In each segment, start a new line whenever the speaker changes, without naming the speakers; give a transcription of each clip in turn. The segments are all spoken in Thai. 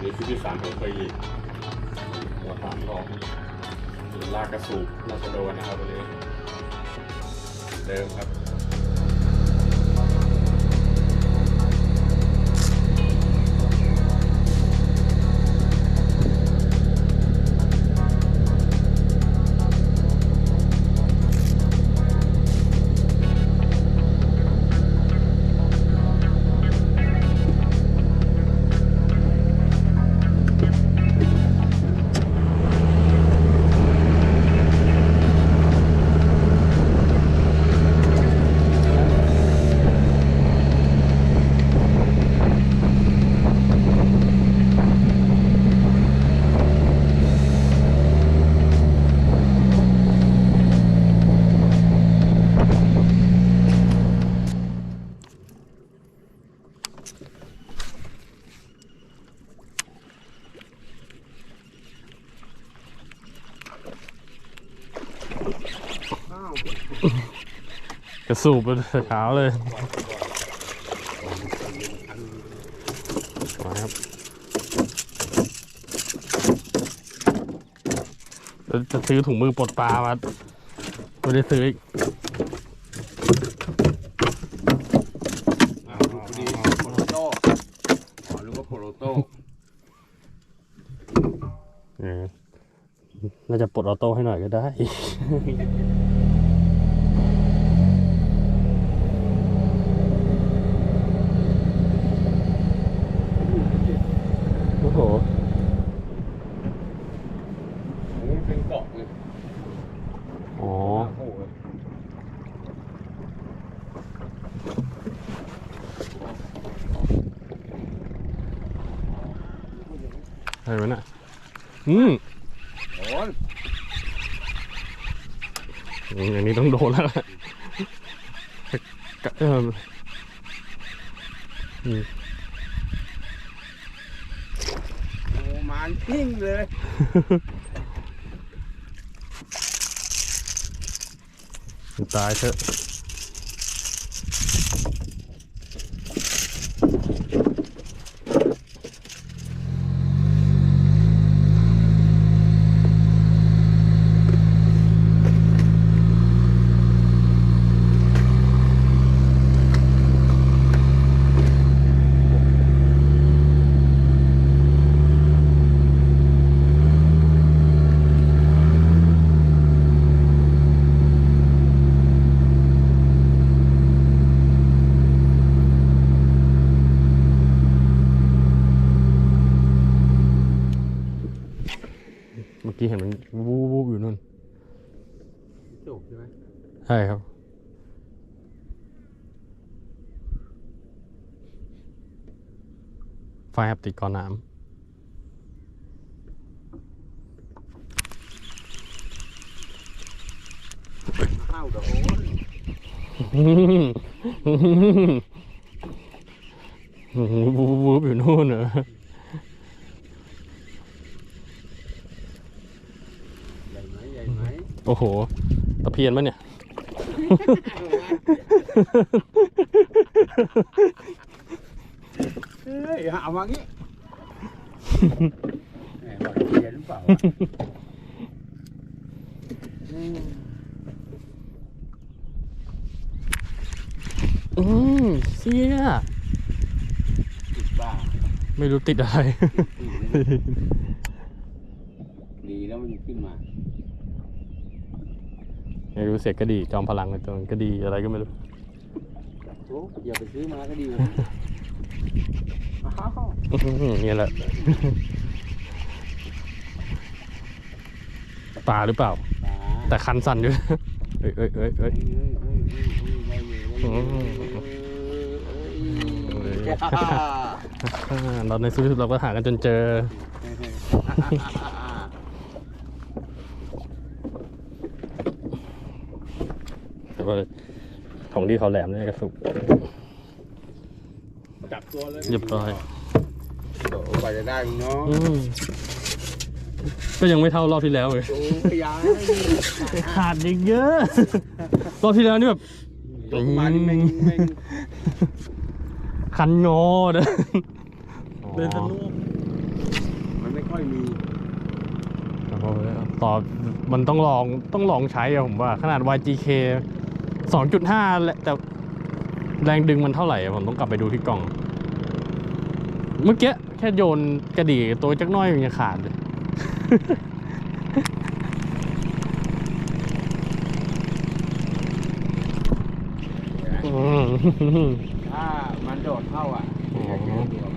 ชุดที่สามของปีหัวสามรอบลากกระสุนลากกระโดนนะครับวันนี้เดิมครับ
สูบไปแต่เช้าเลยมาครับแล้วจะซื้อถุงมือปลดปลามาไม่ได้ซื้ออีก
อ่าพอดีโปโลโต้ขอรู้ว่าโปโลโต้
เออน่าจะปลดออโต้ให้หน่อยก็ได้ โอ้โห
โอ้ยเป็นเกาะเลย
อ๋อ
โอ้โห
อะไรวะน่ะอืม
โอ้ย
อืมอย่างนี้ต้องโดนแล้วล่ะกะเอออืม
โอ้มันทิ้งเลย
ตายเถอะ กี้เห็นมันวูบวูบอยู่นู่น
จบใช่ไหม
ใช่ครับ ไฟครับติดก่อนน้
ข้าวเดโอ้ยำ
วูบวูบอยู่นู่นเหรอ
ใหญ่ไหมใหญ่ไหม
โอ้โห ตะเพียนมั้เนี่ย
เฮ้ยเอามางี้แหมบอกเขียนหรือเปล่าวะอืม
อืมเสีย
ติดบ้า
ไม่รู้ติดอะไร
ดีแล้วมันขึ้นมา
ไม่รู้เสียกระดีจอมพลังในตัวมันกระดีอะไรก็ไม่รู้
โอ้อย่าไปซื้อมาก็ดีเลยอ้าว
อื้อหือเนี่ยแหละ ปลาหรือเปล่า
ตา
แต่คันสั่นอยู่เอ้ยเอ้ยเอ้ยเอ้ย
เฮ้ยเฮ้ยเฮ้ยเฮ้ยเฮ้ยได้อยู่ได้อยู่เฮ้ย
อ่าเราในที่สุดเราก็หากันจนเจอ แต่ว่า ของที่เขาแหลมเนี่ยกระสุก
จับตัวเลย
เรียบร้อย
โอ้กว่าจะได้มึงเนาะ
อืมก็ยังไม่เท่ารอบที่แล้วเลย
โอ้พยายาม
ขาดอีกเยอะ รอบที่แล้วนี่แบบ
ยกมานี่แม่งแม่ง
คันงอเด้อเดินสนุก
ค่อยมี
ต่อมันต้องลองต้องลองใช้อะผมว่า ขนาด YGK 2.5แหละแต่แรงดึงมันเท่าไหร่อะผมต้องกลับไปดูที่กล่อง เมื่อกี้แค่โยนกระดี่ตัวจักหน้อยมันยังขาดเลยอืม
ถ้ามันโดดเข้าอะ
อ๋อ
จะเจอเดียว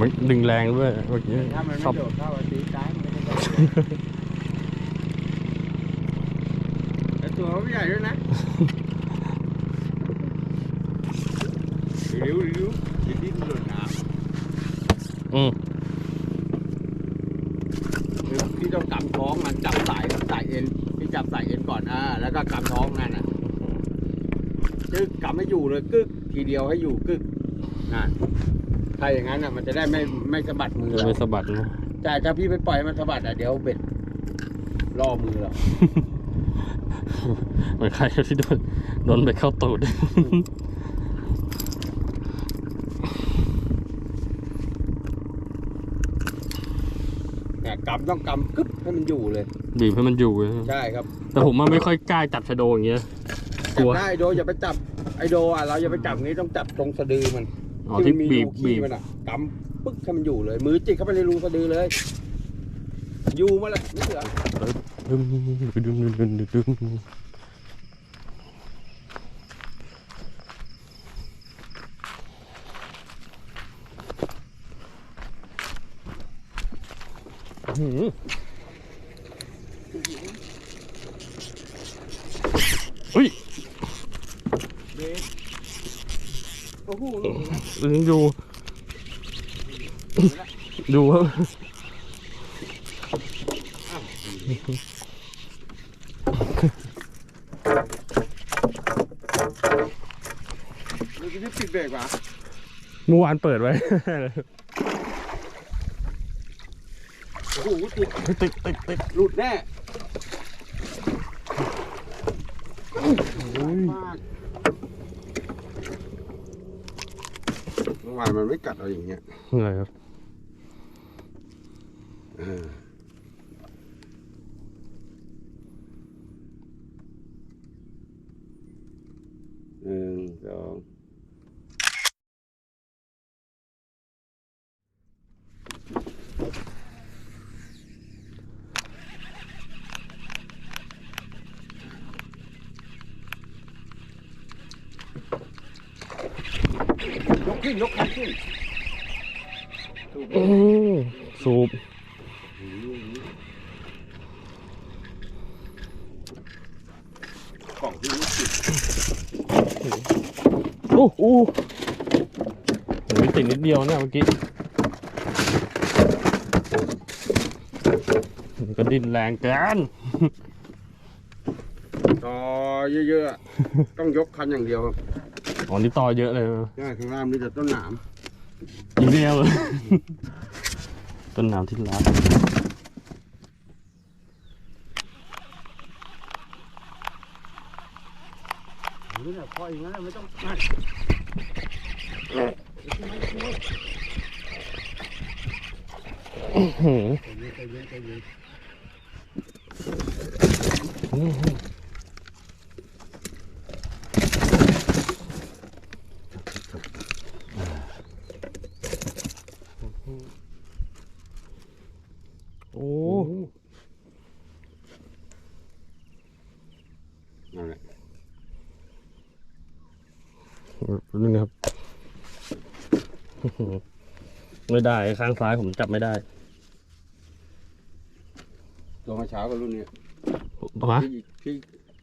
มันดึงแรงด้วยเมื่อกี้
ถ้ามัน
ช
ไม่
อบ
โดดเข้าอะตีซ้ายมันไม่ได้ โดดแต่ตัวเขาไม่ใหญ่ด้วยนะเร็วเร็วอย่าดิ้นหล่นน้
อืมำ
คือพี่ต้องกำท้องมันจับสายสายเอ็นพี่จับสายเอ็นก่อนอ่าแล้วก็กำท้องนั่นน่ะกึกกำให้อยู่เลยกึกทีเดียวให้อยู่กึกนั่นถ้าอย่างนั้นอะ มันจะได้ไม่ไม่สะบัดมือ
จะ
เรา
ไม่สะบัดนะ
แต่ถ้าพี่ไปปล่อยมันสะบัดอะเดี๋ยวเบ็ดล่อมือเรา
เหมือนใครที่โดนโดนไปเข้าตูด
แต่กำต้องกำกึ๊บให้มันอยู่เลย
บีบให้มันอยู่เลย
ใช่ครับ
แต่ผมมันไม่ค่อยกล้าจับชะโดอย่างเงี้ยก
จั
ลั
บ
ว
ได้โดอย่าไปจับไอโดอะเราอย่าไปจับงี้ต้องจับตรงสะดือมัน
อ๋อที่
มันมี
บีบ
รู
บี
ขี้
บ
มันอะกำปึ๊กให้มันอยู่เลย มือจิกเข้าไปในรูสะดือเลย อยู่มาเลยไม่เหลือ
ดึง ดึงดึงดึงดึงดึงอื้อหืออุ้ย
เบรกโอ้โห
ยังอยู่ดูครับ
ดูที่ปิดเบรกวะ
เมื่อวานเปิดไว้
โอ้โหติด
ติดติดติด
หลุดแน่
อุ้ย
มากเมื่อวานมันไม่กัดเราอย่างเงี้ย
อะไรครับ
เออหนึ่งสอง ยกขึ้นยกคันขึ้นถูก
โอ้สูบ
กล่องที่รู้สึก
โอ้โหโอ้ยติดนิดเดียวเนี่ยเมื่อกี้มันก็ดิ้นแรงเกิน
ต่อเยอะๆอะต้องยกคันอย่างเดียวครับ
อ๋อนี่ต่อเยอะเลย
ใช่ข้างล่างมีแต่ต้นหนาม
อีกเดียวเลยต้นน้ำที่รัก
นี่แหละพออย่างนั้นนะไม่ต้อง
อื้อหือ
ใจเย็นใจเย็นใจเย็น
โอ้
นั่นแหละ
นี่นะครับอื้อหือ ไม่ได้ข้างซ้ายผมจับไม่ได้
ตัวเมื่อเช้ากับรุ่นเนี้ย
ฮะ
พี่พี่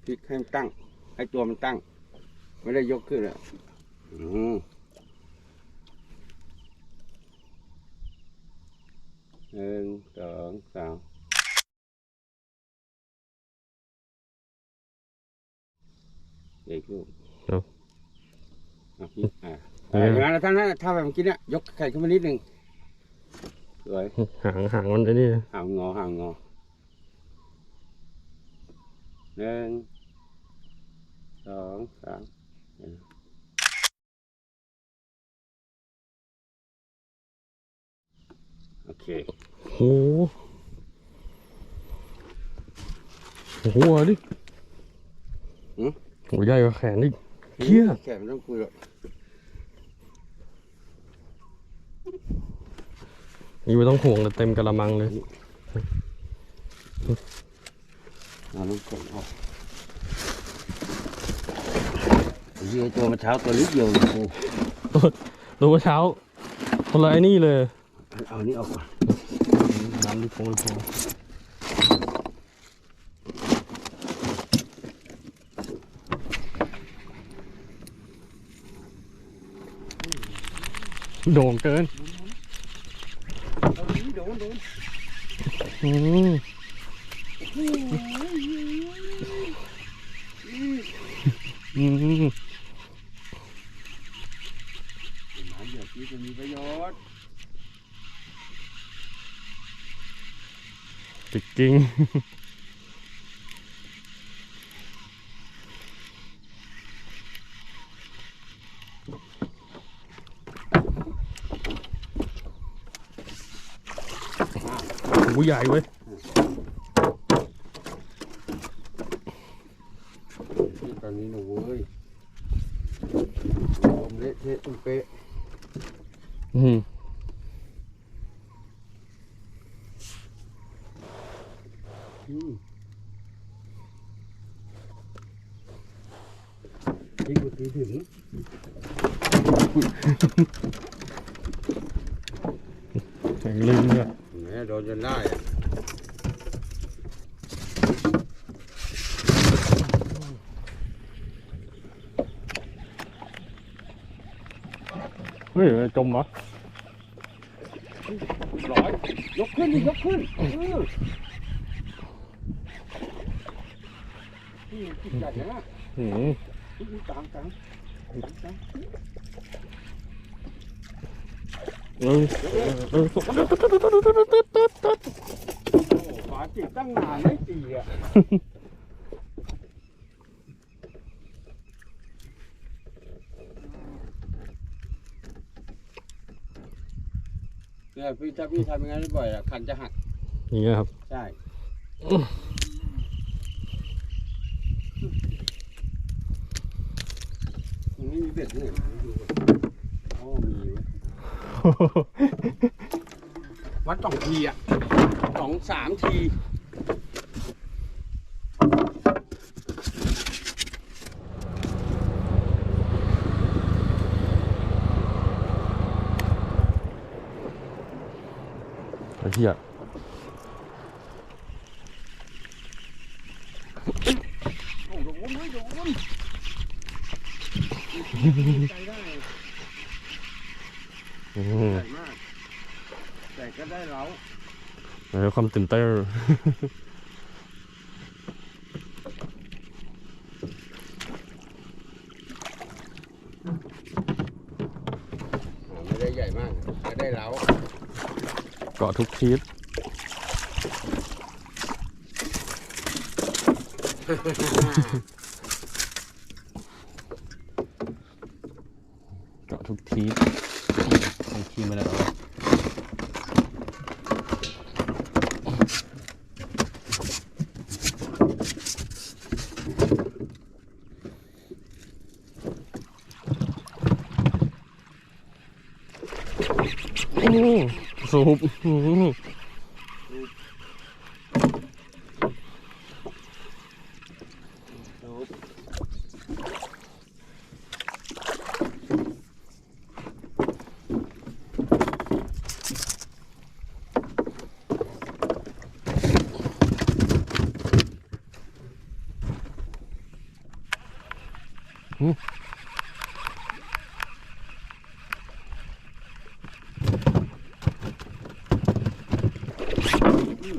พี่ให้มันตั้ง ให้ตัวมันตั้ง ไม่ได้ยกขึ้นอะอืมหนึ่งสองสามเด็กลูก
ครับ
อะพี่อ่าอ่าอย่างนั้นแล้วท่านนะถ้าแบบเมื่อกี้เนี่ยยกไข่ขึ้นมานิดหนึ่ง สวย
หางหางมันไอ้นี่
ห่างงอห่างงอหนึ่งสองสามโอเค
โหโอ้โหดิ
หือ
โหใหญ่กว่าแขนอีกเหี้ย
แขกไม่ต้องคุยหรอก
นี่ไม่ต้องห่วงเลยเต็มกระมังเลย
เอาลูกกดออกไอ้เหี้ยตัวมาเช้าตัวนิดเดียวเลยโอ้
รู้ว่าเช้าคนละไอ้นี่เลย
เอาอันนี้ออกก่อน
น้ำลิฟงลิฟงโด่งเกิน
เอาอันนี้โดนโดน
อืมอืม
หมาเดี๋ยวนี้จะมีประโยชน์
ติดจริงหู ใหญ่เว้ย
ตอนนี้นะเว้ยลมเละเทะตุ้มเป๊ะ
อืม
อืมที่กูตีถึง
แข็งลืมเลย
แหมโดนจนได้อะ
เฮ้ยจมวะ
ร้อยยกขึ้นดิยกขึ้นเออนี่จิตใหญ่นะ
อืม
นี่กลางกลางกลาง
เออเออเออ
โอ้ฝาจิตตั้งนานไม่ตีอะ เนี่ยพี่ถ้าพี่ทำอย่างนั้นบ่อยๆอะคันจะหัก
อย่างเงี้ยครับ
ใช่ มันไม่มีเบ็ดเนี่ยดูก่อนอ๋อมีเว้ยวัดสองทีอะสองสามที
เหี้ย
โอ้โหโดนไม่โดนใจได้
อืม
ใหญ่มากแต่ก็ได้เรา
แล้วความตื่นเต้น
อ่าไม่ได้ใหญ่มากก็ได้เรา
เกาะทุกทิปกาะทุกทิศบางทีมันอะไรวะอืม สูบ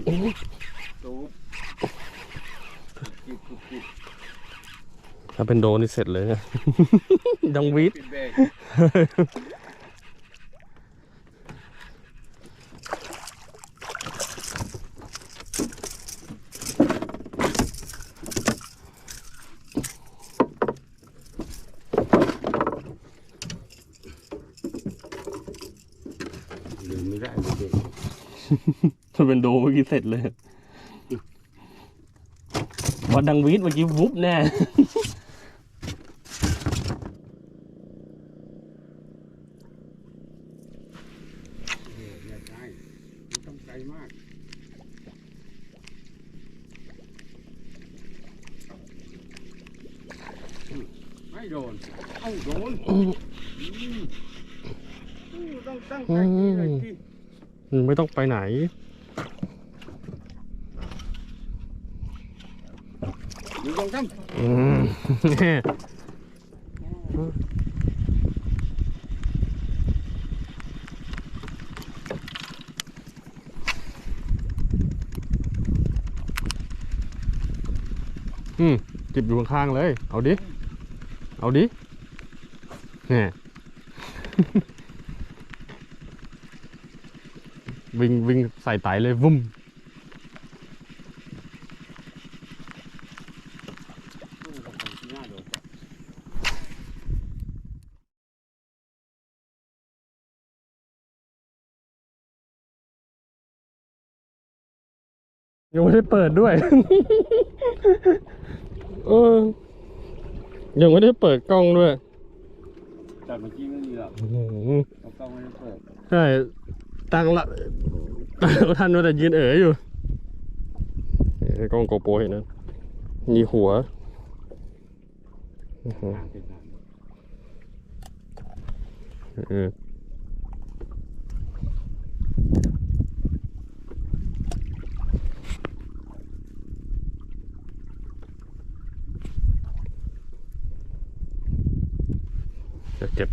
อืม
ตูบจิบจิบจิบ
ถ้าเป็นโดนี่เสร็จเลยดังวิทย์
ปิดเบรกลืมไม่ได้เบรก
ถ้าเป็นโดเมื่อกี้เสร็จเลย วัดดังวีดเมื่อกี้วุบแน่
เอออย่าใกล้ไม่ต้องไกลมากอืมไม่โดน เอ้าโดนอืมอืมต้องตั้งใจดีเลยสิ
ไม่ต้องไปไหน
หนึ่งสองสาม
อืมอืมจิบอยู่ข้างๆเลย เอาดิ เอาดิเนี่ย วิ่งวิ่งใส่ไตเลยวุ้ม
อืมเราไปที่หน้าโดนก่อน
ยังไม่ได้เปิดด้วย เออ ยังไม่ได้เปิดกล้องด้วย
แต่เมื่อกี้ไม่มีหรอก
อื้อหือ
เราต้องไม่ได้เปิด
ใช่ ตั้งละท่านว่าแต่ยืนเอ๋ออยู่เอ้กล้องโกโปรเห็นนะมีหัว
เอ
อเก็บ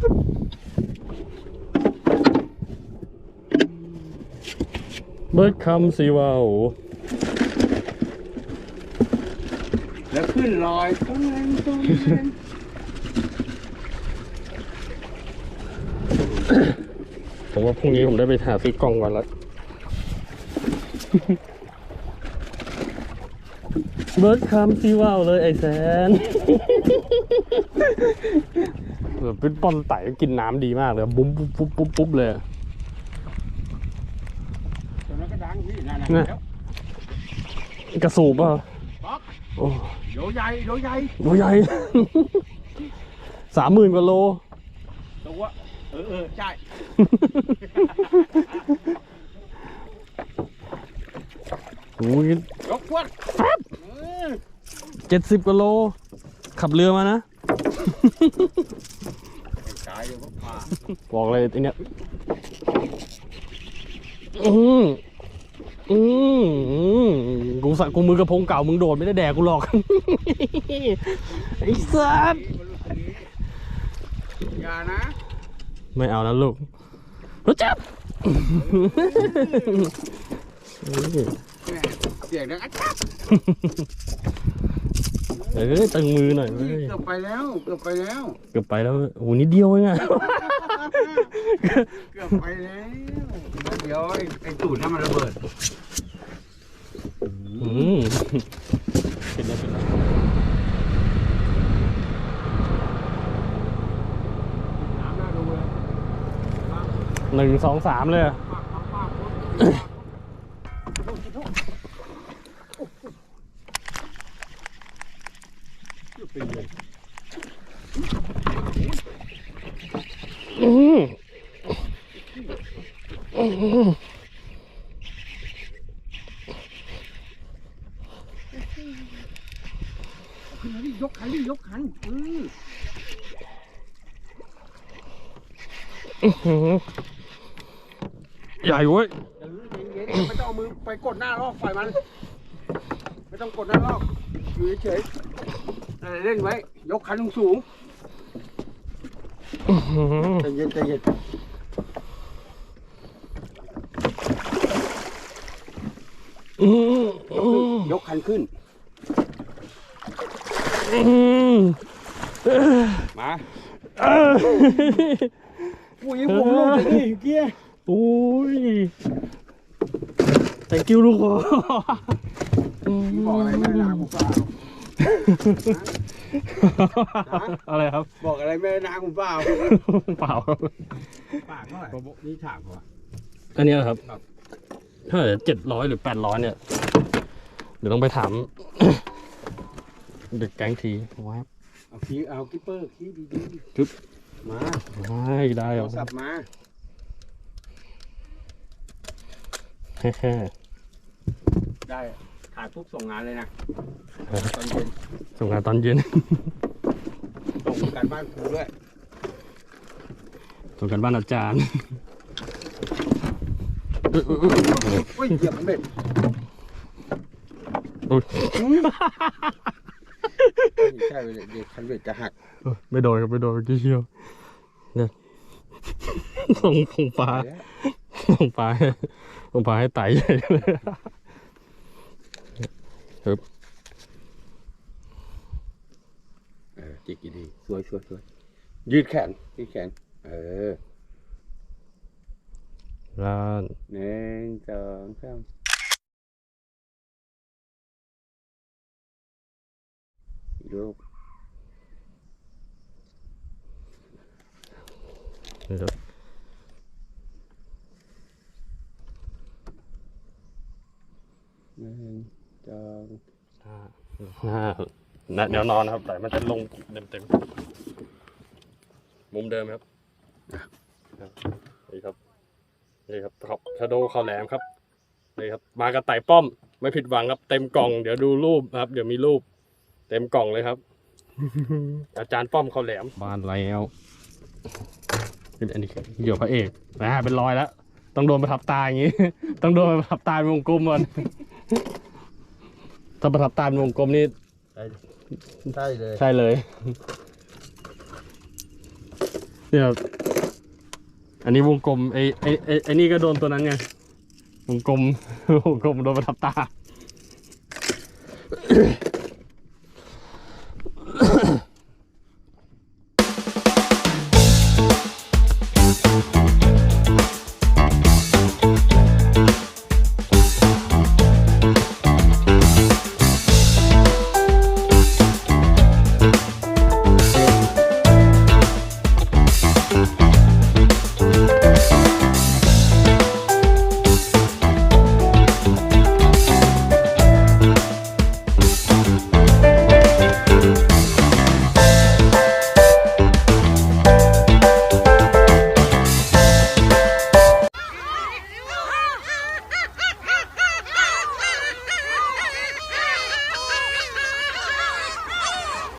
เบิร์ดคำสีวาว
แล้วขึ้นลอยต้องแรงต้องแรง
ผมว่าพรุ่งนี้ผมได้ไปหาซื้อกล้องวันละ เบิร์ดคำสีวาวเลยไอ้แซนแบบเป็นปอนไต่กินน้ำดีมากเลย บุ้มปุ๊บปุ๊บปุ๊บปุ๊บเลยอะ
ตอนนั้นก็ดังพี่ นั่น
น่ะ
ๆแล้ว
กระสูบอะ
ป๊อก
โอ้
โยใหญ่โยใหญ่
โหใหญ่ สามหมื่นกว่าโล
ตัวเออเออใช่
โอ้ย
ยกขวดเออ
เจ็ดสิบกว่าโล ขับเรือมานะ
ไอ้กายอยู่ก็พา
บอกเลยไอเนี้ยอืมอืมอืม กูสะกูมือกระพงเก่ามึงโดดไม่ได้แดกกูหรอกไอ้สัส
อย่านะ
ไม่เอานะลูกรู้จับ
แหม่เสียงดังอัดจับ
เอ้ยตึงมือหน่อยเว้ย
เกือบไปแล้วเกือบไปแล้ว
เกือบไปแล้วโอ้โหนิดเดียวเองอะ
เกือบไปแล้วเดี๋ยวไอ้ไอ้ตูดนั่นมันระเบิด
อืม เป็นแล้วเป็นแล้วหนึ่งสองสามเลยอะ
ปากปากปากเป็นเลย
อืมอืม
ขึ้นมาดิ ยกคันดิยกคันเออ
อื้อหือใหญ่เว้ย
เออเย็นๆไม่ต้องเอามือไปกดหน้าลอกปล่อยมัน ไม่ต้องกดหน้าลอกอยู่เฉยๆอะไรเล่นไว้ ยกคันสูง
อื้อหือ
ๆใจเย็นใจเย็น
อืมอืม
ยกคันขึ้น
อื ม
มา
เอ้ย
อุ้ยผมลงไปดิเกี้ย
โอ้ย thank you ลูกพ่อ
บอกอะไรแม่นางผมเปล่า
อะไรครับ
บอกอะไรแม่นางผมเปล่า
เปล่าครับ
ปากเท่าไหร่นี่ถามผม
อันเนี้ยครับ
ครับ
เท่าไหร่เจ็ดร้อยหรือแปดร้อยเนี่ย เดี๋ยวต้องไปถามเด็กแก๊งทีว้าว
เอาคีเอาคิปเปอร์คีดี
จุ๊บ
ๆมา
ไม่ได้ห
โท
รอ
รศัพท์มา
แค่แค่
ได้ถ่ายปุ๊บส่งงานเลยนะ
เออ
ตอนเย็น
ส่งงานตอนเย็น
ส่งการบ้านครูด้วย
ส่งกันบ้านอาจารย์เอยเอยเอย
อุ้ยเหยียบมันเบ็ด
โอ้ย
ไม่ ใช่เลยเด็กคันเบ็ดจะหัก
ไม่โดนครับไม่โดนเมื่อกี้เชียวเนี่ยส่งส่งปลา
ไปแล้ว
ส่งปลาให้ส่งปลาให้ไต่ใหญ่เลย
เออจิกอีดีสวยสวยสวยยืดแขนยืดแขน เออ
ร้าน
หนึ่งสองสาม อีกรูป
นี่ครับ
หนึ่งสอง
ห้าห้านะเดี๋ยวนอนนะครับแต่มันจะลงเต็มเต็มๆมุมเดิมครับครับนี่ครับนี่ครับครับชาโดว์เขาแหลมครับนี่ครับ มากระต่ายป้อม ไม่ผิดหวังครับ เต็มกล่อง เดี๋ยวดูรูปครับ เดี๋ยวมีรูป เต็มกล่องเลยครับ อาจารย์ป้อมเขาแหลมบ้านแล้วอันนี้เหยื่อพระเอกนะฮะเป็นรอยแล้ว ต้องโดนประทับตาอย่างนี้ ต้องโดนประทับตาเป็นวงกลมก่อนถ้าประทับตาเป็นวงกลมนี่
ใช่เลย
ใช่เลยเนี่ยอันนี้วงกลมไอ้ไอ้ไอ้ไอ้นี่ก็โดนตัวนั้นไงวงกลมวงกลมโดนประทับตา